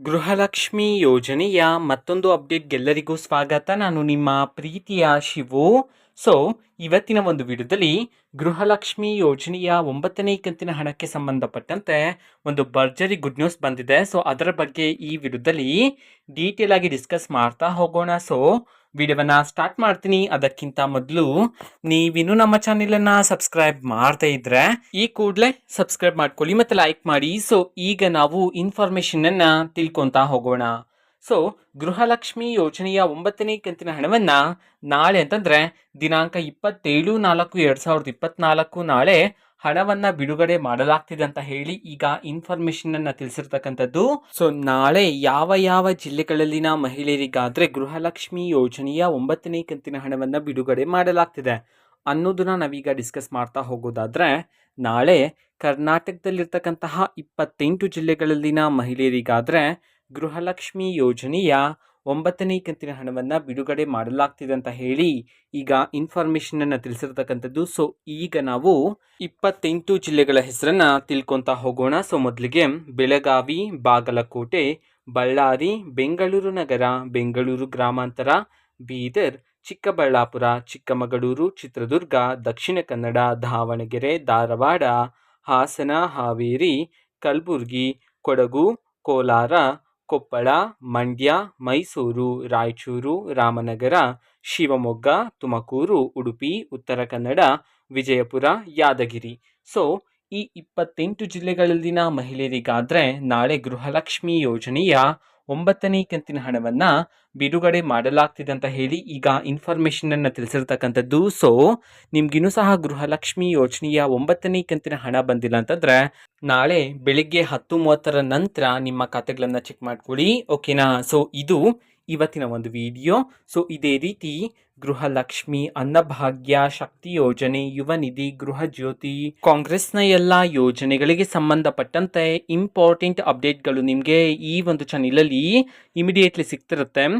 ಗೃಹಲಕ್ಷ್ಮಿ ಯೋಜನೆಯ ಮತ್ತೊಂದು ಅಪ್ಡೇಟ್ಗೆಲ್ಲರಿಗೂ ಸ್ವಾಗತ. ನಾನು ನಿಮ್ಮ ಪ್ರೀತಿಯ ಶಿವು. ಸೊ ಇವತ್ತಿನ ಒಂದು ವಿಡಿಯೋದಲ್ಲಿ ಗೃಹಲಕ್ಷ್ಮಿ ಯೋಜನೆಯ ಒಂಬತ್ತನೇ ಕಂತಿನ ಹಣಕ್ಕೆ ಸಂಬಂಧಪಟ್ಟಂತೆ ಒಂದು ಭರ್ಜರಿ ಗುಡ್ ನ್ಯೂಸ್ ಬಂದಿದೆ. ಸೊ ಅದರ ಬಗ್ಗೆ ಈ ವಿಡಿಯೋದಲ್ಲಿ ಡೀಟೇಲ್ ಆಗಿ ಡಿಸ್ಕಸ್ ಮಾಡ್ತಾ ಹೋಗೋಣ. ಸೊ ವಿಡಿಯೋವನ್ನ ಸ್ಟಾರ್ಟ್ ಮಾಡ್ತೀನಿ. ಅದಕ್ಕಿಂತ ಮೊದಲು ನೀವಿನ್ನೂ ನಮ್ಮ ಚಾನೆಲನ್ನು ಸಬ್ಸ್ಕ್ರೈಬ್ ಮಾಡ್ತಾ ಇದ್ರೆ ಈ ಕೂಡಲೇ ಸಬ್ಸ್ಕ್ರೈಬ್ ಮಾಡ್ಕೊಳ್ಳಿ ಮತ್ತೆ ಲೈಕ್ ಮಾಡಿ. ಸೊ ಈಗ ನಾವು ಇನ್ಫಾರ್ಮೇಷನನ್ನು ತಿಳ್ಕೊಂತಾ ಹೋಗೋಣ. ಸೊ ಗೃಹಲಕ್ಷ್ಮಿ ಯೋಜನೆಯ ಒಂಬತ್ತನೇ ಕಂತಿನ ಹಣವನ್ನ ನಾಳೆ ಅಂತಂದ್ರೆ ದಿನಾಂಕ ಇಪ್ಪತ್ತೇಳು ನಾಲ್ಕು ಎರಡ್ ಸಾವಿರದ ಇಪ್ಪತ್ನಾಲ್ಕು ನಾಳೆ ಹಣವನ್ನ ಬಿಡುಗಡೆ ಮಾಡಲಾಗ್ತಿದೆ ಅಂತ ಹೇಳಿ ಈಗ ಇನ್ಫಾರ್ಮೇಶನ್ ಅನ್ನ ತಿಳಿಸಿರ್ತಕ್ಕಂಥದ್ದು. ಸೊ ನಾಳೆ ಯಾವ ಯಾವ ಜಿಲ್ಲೆಗಳಲ್ಲಿನ ಮಹಿಳೆಯರಿಗಾದ್ರೆ ಗೃಹಲಕ್ಷ್ಮಿ ಯೋಜನೆಯ ಒಂಬತ್ತನೇ ಕಂತಿನ ಹಣವನ್ನ ಬಿಡುಗಡೆ ಮಾಡಲಾಗ್ತಿದೆ. ಅನ್ನೋದನ್ನ ನಾವೀಗ ಡಿಸ್ಕಸ್ ಮಾಡ್ತಾ ಹೋಗೋದಾದ್ರೆ, ನಾಳೆ ಕರ್ನಾಟಕದಲ್ಲಿರ್ತಕ್ಕಂತಹ ಇಪ್ಪತ್ತೆಂಟು ಜಿಲ್ಲೆಗಳಲ್ಲಿನ ಮಹಿಳೆಯರಿಗಾದ್ರೆ ಗೃಹಲಕ್ಷ್ಮಿ ಯೋಜನೆಯ ಒಂಬತ್ತನೇ ಕಂತಿನ ಹಣವನ್ನು ಬಿಡುಗಡೆ ಮಾಡಲಾಗ್ತಿದೆ ಅಂತ ಹೇಳಿ ಈಗ ಇನ್ಫಾರ್ಮೇಶನ್ ಅನ್ನು ತಿಳಿಸಿರ್ತಕ್ಕಂಥದ್ದು. ಸೊ ಈಗ ನಾವು ಇಪ್ಪತ್ತೆಂಟು ಜಿಲ್ಲೆಗಳ ಹೆಸರನ್ನ ತಿಳ್ಕೊತಾ ಹೋಗೋಣ. ಸೊ ಮೊದಲಿಗೆ ಬೆಳಗಾವಿ, ಬಾಗಲಕೋಟೆ, ಬಳ್ಳಾರಿ, ಬೆಂಗಳೂರು ನಗರ, ಬೆಂಗಳೂರು ಗ್ರಾಮಾಂತರ, ಬೀದರ್, ಚಿಕ್ಕಬಳ್ಳಾಪುರ, ಚಿಕ್ಕಮಗಳೂರು, ಚಿತ್ರದುರ್ಗ, ದಕ್ಷಿಣ ಕನ್ನಡ, ದಾವಣಗೆರೆ, ಧಾರವಾಡ, ಹಾಸನ, ಹಾವೇರಿ, ಕಲಬುರಗಿ, ಕೊಡಗು, ಕೋಲಾರ ಕೊಪ್ಪಳ, ಮಂಡ್ಯ, ಮೈಸೂರು, ರಾಯಚೂರು, ರಾಮನಗರ, ಶಿವಮೊಗ್ಗ, ತುಮಕೂರು, ಉಡುಪಿ, ಉತ್ತರ ಕನ್ನಡ, ವಿಜಯಪುರ, ಯಾದಗಿರಿ. ಸೊ, ಈ ಇಪ್ಪತ್ತೆಂಟು ಜಿಲ್ಲೆಗಳಲ್ಲಿನ ಮಹಿಳೆಯರಿಗಾದರೆ ನಾಳೆ ಗೃಹಲಕ್ಷ್ಮಿ ಯೋಜನೆಯ ಒಂಬತ್ತನೇ ಕಂತಿನ ಹಣವನ್ನ ಬಿಡುಗಡೆ ಮಾಡಲಾಗ್ತಿದೆ ಅಂತ ಹೇಳಿ ಈಗ ಇನ್ಫಾರ್ಮೇಷನನ್ನು ತಿಳಿಸಿರ್ತಕ್ಕಂಥದ್ದು. ಸೊ ನಿಮ್ಗಿನ್ನೂ ಸಹ ಗೃಹಲಕ್ಷ್ಮಿ ಯೋಜನೆಯ ಒಂಬತ್ತನೇ ಕಂತಿನ ಹಣ ಬಂದಿಲ್ಲ ಅಂತಂದ್ರೆ ನಾಳೆ ಬೆಳಿಗ್ಗೆ ಹತ್ತು ಮೂವತ್ತರ ನಂತರ ನಿಮ್ಮ ಖಾತೆಗಳನ್ನು ಚೆಕ್ ಮಾಡ್ಕೊಳ್ಳಿ. ಓಕೆನಾ ಸೊ ಇದು ಇವತ್ತಿನ ಒಂದು ವಿಡಿಯೋ ಸೊ ಇದೇ ರೀತಿ ಗೃಹಲಕ್ಷ್ಮಿ ಅನ್ನಭಾಗ್ಯ ಶಕ್ತಿ ಯೋಜನೆ, ಯುವ ನಿಧಿ, ಗೃಹ ಜ್ಯೋತಿ, ಕಾಂಗ್ರೆಸ್ನ ಎಲ್ಲ ಯೋಜನೆಗಳಿಗೆ ಸಂಬಂಧಪಟ್ಟಂತೆ ಇಂಪಾರ್ಟೆಂಟ್ ಅಪ್ಡೇಟ್ಗಳು ನಿಮಗೆ ಈ ಒಂದು ಚಾನಲಲ್ಲಿ ಇಮಿಡಿಯೇಟ್ಲಿ ಸಿಗ್ತಿರುತ್ತೆ.